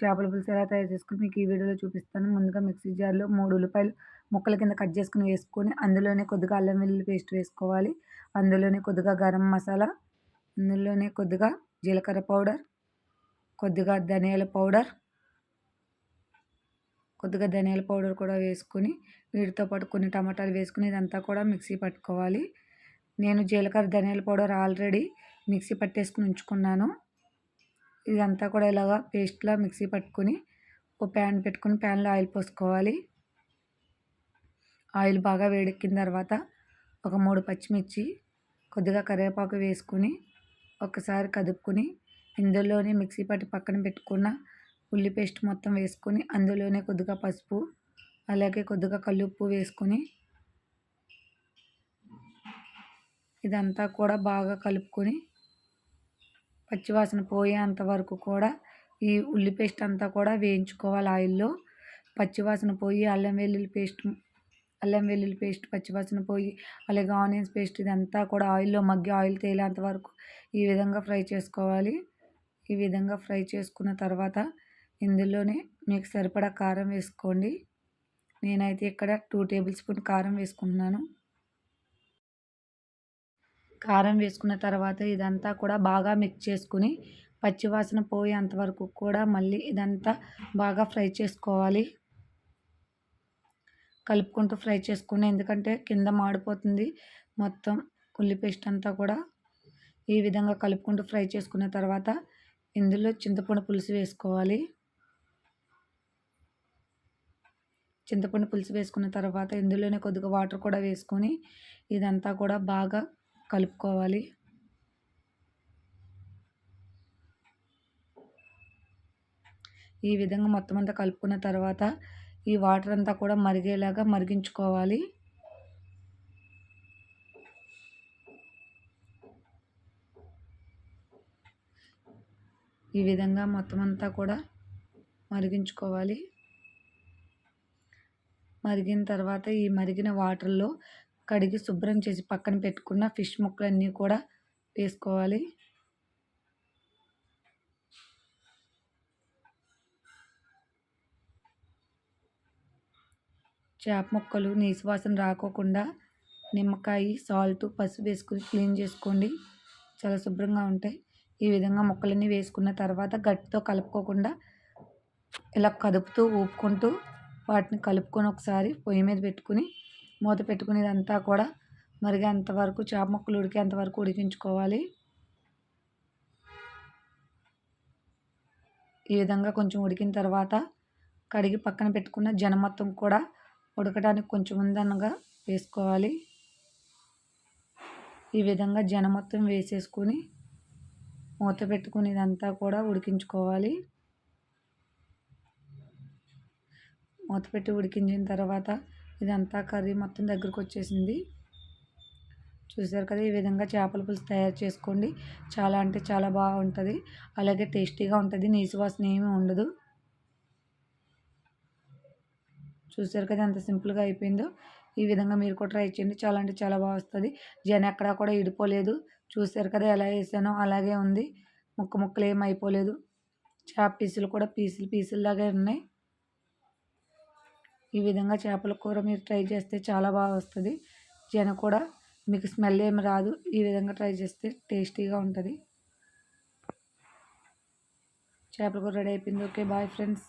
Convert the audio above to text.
చేపల పులుసు ఎలా తయారు చేసుకుని మీకు ఈ వీడియోలో చూపిస్తాను. ముందుగా మిక్సీ జార్లో మూడు ఉల్లిపాయలు ముక్కల కింద కట్ చేసుకుని వేసుకొని అందులోనే కొద్దిగా అల్లం వెల్లుల్లి పేస్ట్ వేసుకోవాలి. అందులోనే కొద్దిగా గరం మసాలా అందులోనే కొద్దిగా జీలకర్ర పౌడర్ కొద్దిగా ధనియాల పౌడర్ కొద్దిగా ధనియాల పౌడర్ కూడా వేసుకొని వీటితో పాటు కొన్ని టమాటాలు వేసుకుని ఇదంతా కూడా మిక్సీ పట్టుకోవాలి. నేను జీలకర్ర ధనియాల పౌడర్ ఆల్రెడీ మిక్సీ పట్టేసుకుని ఉంచుకున్నాను. ఇదంతా కూడా ఇలాగా పేస్ట్లా మిక్సీ పట్టుకొని ఒక ప్యాన్ పెట్టుకుని ప్యాన్లో ఆయిల్ పోసుకోవాలి. ఆయిల్ బాగా వేడెక్కిన తర్వాత ఒక మూడు పచ్చిమిర్చి కొద్దిగా కరివేపాకు వేసుకుని ఒకసారి కదుపుకొని ఇందులోనే మిక్సీ పట్టి పక్కన పెట్టుకున్న ఉల్లి పేస్ట్ మొత్తం వేసుకొని అందులోనే కొద్దిగా పసుపు అలాగే కొద్దిగా కల్లుప్పు వేసుకొని ఇదంతా కూడా బాగా కలుపుకొని పచ్చివాసన పోయేంత వరకు కూడా ఈ ఉల్లి పేస్ట్ అంతా కూడా వేయించుకోవాలి ఆయిల్లో. పచ్చివాసన పోయి అల్లం వెల్లుల్లి పేస్ట్ అల్లం వెల్లుల్లి పేస్ట్ పచ్చివాసన పోయి అలాగే ఆనియన్స్ పేస్ట్ ఇదంతా కూడా ఆయిల్లో మగ్గి ఆయిల్ తేలేంత వరకు ఈ విధంగా ఫ్రై చేసుకోవాలి. ఈ విధంగా ఫ్రై చేసుకున్న తర్వాత ఇందులోనే మీకు సరిపడా కారం వేసుకోండి. నేనైతే ఇక్కడ టూ టేబుల్ స్పూన్ కారం వేసుకుంటున్నాను. కారం వేసుకున్న తర్వాత ఇదంతా కూడా బాగా మిక్స్ చేసుకుని పచ్చివాసన పోయేంత వరకు కూడా మళ్ళీ ఇదంతా బాగా ఫ్రై చేసుకోవాలి. కలుపుకుంటూ ఫ్రై చేసుకుని ఎందుకంటే కింద మాడిపోతుంది మొత్తం ఉల్లి పేస్ట్ అంతా కూడా. ఈ విధంగా కలుపుకుంటూ ఫ్రై చేసుకున్న తర్వాత ఇందులో చింతపండు పులుసు వేసుకోవాలి. చింతపండు పులుసు వేసుకున్న తర్వాత ఇందులోనే కొద్దిగా వాటర్ కూడా వేసుకొని ఇదంతా కూడా బాగా కలుపుకోవాలి. ఈ విధంగా మొత్తం అంతా కలుపుకున్న తర్వాత ఈ వాటర్ అంతా కూడా మరిగేలాగా మరిగించుకోవాలి. ఈ విధంగా మొత్తం అంతా కూడా మరిగించుకోవాలి. మరిగిన తర్వాత ఈ మరిగిన వాటర్లో కడిగి శుభ్రం చేసి పక్కన పెట్టుకున్న ఫిష్ ముక్కలన్నీ కూడా వేసుకోవాలి. చేప ముక్కలు నీసువాసన రాకోకుండా నిమ్మకాయ సాల్ట్ పసుపు వేసుకుని క్లీన్ చేసుకోండి. చాలా శుభ్రంగా ఉంటాయి. ఈ విధంగా ముక్కలన్నీ వేసుకున్న తర్వాత గట్టితో కలుపుకోకుండా ఇలా కదుపుతూ ఊపుకుంటూ వాటిని కలుపుకొని ఒకసారి పొయ్యి మీద పెట్టుకుని మూత పెట్టుకునేదంతా కూడా మరిగేంత వరకు చేప ముక్కలు ఉడికేంత వరకు ఉడికించుకోవాలి. ఈ విధంగా కొంచెం ఉడికిన తర్వాత కడిగి పక్కన పెట్టుకున్న జన మొత్తం కూడా ఉడకడానికి కొంచెం ఉందనగా వేసుకోవాలి. ఈ విధంగా జన మొత్తం వేసేసుకొని మూత పెట్టుకుని ఇదంతా కూడా ఉడికించుకోవాలి. మూత పెట్టి ఉడికించిన తర్వాత ఇదంతా కర్రీ మొత్తం దగ్గరకు వచ్చేసింది చూసారు కదా ఈ విధంగా చేపల పులుసు తయారు చేసుకోండి. చాలా అంటే చాలా బాగుంటుంది. అలాగే టేస్టీగా ఉంటుంది నీసు వాసన ఏమీ ఉండదు. చూసారు కదా ఎంత సింపుల్గా అయిపోయిందో. ఈ విధంగా మీరు కూడా ట్రై చేయండి. చాలా అంటే చాలా బాగా వస్తుంది. జన ఎక్కడా కూడా ఇడిపోలేదు. చూసారు కదా ఎలా వేసానో అలాగే ఉంది. ముక్క ముక్కలు ఏమైపోలేదు అయిపోలేదు. చేప పీసులు కూడా పీసులు పీసులు లాగే ఉన్నాయి. ఈ విధంగా చేపల కూర మీరు ట్రై చేస్తే చాలా బాగా వస్తుంది. జన కూడా మీకు స్మెల్ ఏమి రాదు. ఈ విధంగా ట్రై చేస్తే టేస్టీగా ఉంటుంది. చేపల కూర రెడీ అయిపోయింది. Okay bye friends.